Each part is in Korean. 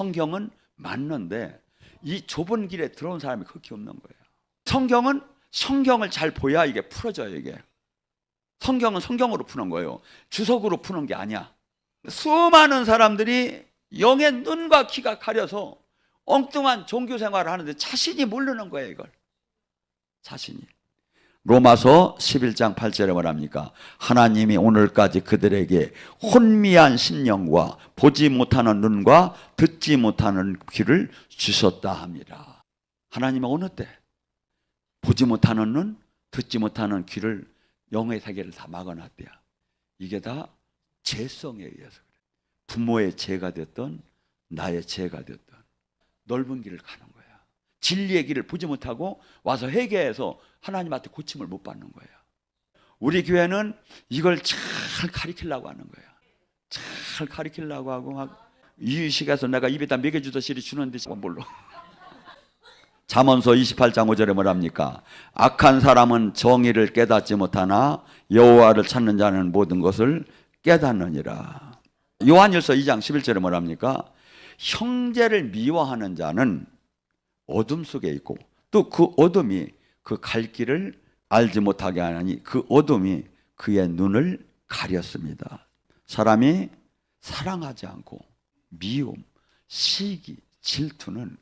성경은 맞는데 이 좁은 길에 들어온 사람이 그렇게 없는 거예요. 성경은 성경을 잘 보야 이게 풀어져요 이게. 성경은 성경으로 푸는 거예요. 주석으로 푸는 게 아니야. 수많은 사람들이 영의 눈과 귀가 가려서 엉뚱한 종교 생활을 하는데 자신이 모르는 거예요 이걸. 자신이. 로마서 11장 8절에 말합니까? 하나님이 오늘까지 그들에게 혼미한 심령과 보지 못하는 눈과 듣지 못하는 귀를 주셨다 합니다. 하나님은 어느 때 보지 못하는 눈, 듣지 못하는 귀를 영의 세계를 다 막아놨대요. 이게 다 죄성에 의해서 그래. 부모의 죄가 됐던 나의 죄가 됐던 넓은 길을 가는 거야. 진리의 길을 보지 못하고 와서 회개해서 하나님한테 고침을 못 받는 거예요. 우리 교회는 이걸 잘 가리키려고 하는 거예요. 잘 가리키려고 하고 막 이유식에서 내가 입에다 먹여주듯이 주는데 뭘로? 잠언서 28장 5절에 뭐랍니까? 악한 사람은 정의를 깨닫지 못하나 여호와를 찾는 자는 모든 것을 깨닫느니라. 요한일서 2장 11절에 뭐랍니까? 형제를 미워하는 자는 어둠 속에 있고 또 그 어둠이 그 갈 길을 알지 못하게 하니 그 어둠이 그의 눈을 가렸습니다. 사람이 사랑하지 않고 미움, 시기, 질투는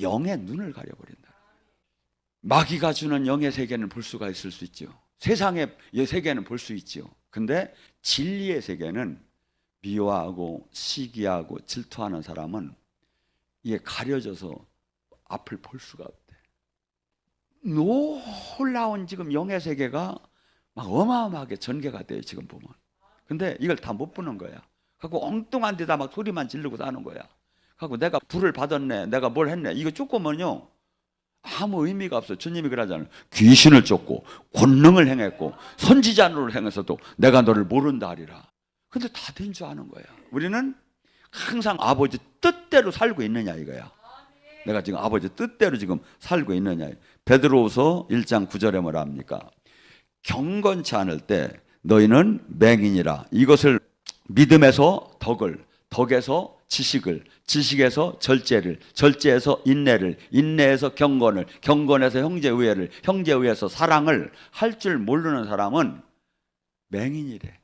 영의 눈을 가려버린다. 마귀가 주는 영의 세계는 볼 수가 있을 수 있죠. 세상의 세계는 볼 수 있죠. 근데 진리의 세계는 미워하고 시기하고 질투하는 사람은 이게 가려져서 앞을 볼 수가 없대. 놀라운 지금 영의 세계가 막 어마어마하게 전개가 돼요. 지금 보면. 근데 이걸 다 못 보는 거야. 갖고 엉뚱한 데다 막 소리만 지르고 사는 거야. 갖고 내가 불을 받았네, 내가 뭘 했네. 이거 쫓고면요 아무 의미가 없어. 주님이 그러잖아요. 귀신을 쫓고 권능을 행했고 선지자를 행해서도 내가 너를 모른다 하리라. 근데 다 된 줄 아는 거야. 우리는 항상 아버지 뜻대로 살고 있느냐 이거야. 내가 지금 아버지 뜻대로 지금 살고 있느냐. 베드로후서 1장 9절에 뭐라 합니까? 경건치 않을 때 너희는 맹인이라. 이것을 믿음에서 덕을, 덕에서 지식을, 지식에서 절제를, 절제에서 인내를, 인내에서 경건을, 경건에서 형제의회를, 형제의회에서 사랑을 할 줄 모르는 사람은 맹인이래.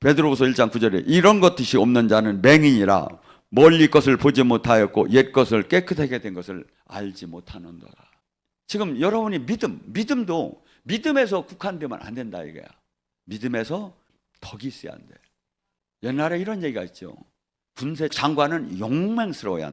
베드로후서 1장 9절에 이런 것듯이 없는 자는 맹인이라 멀리 것을 보지 못하였고 옛 것을 깨끗하게 된 것을 알지 못하는도라. 지금 여러분이 믿음, 믿음도 믿음에서 국한되면 안 된다 이거야. 믿음에서 덕이 있어야 안 돼. 옛날에 이런 얘기가 있죠. 군세 장관은 용맹스러워야.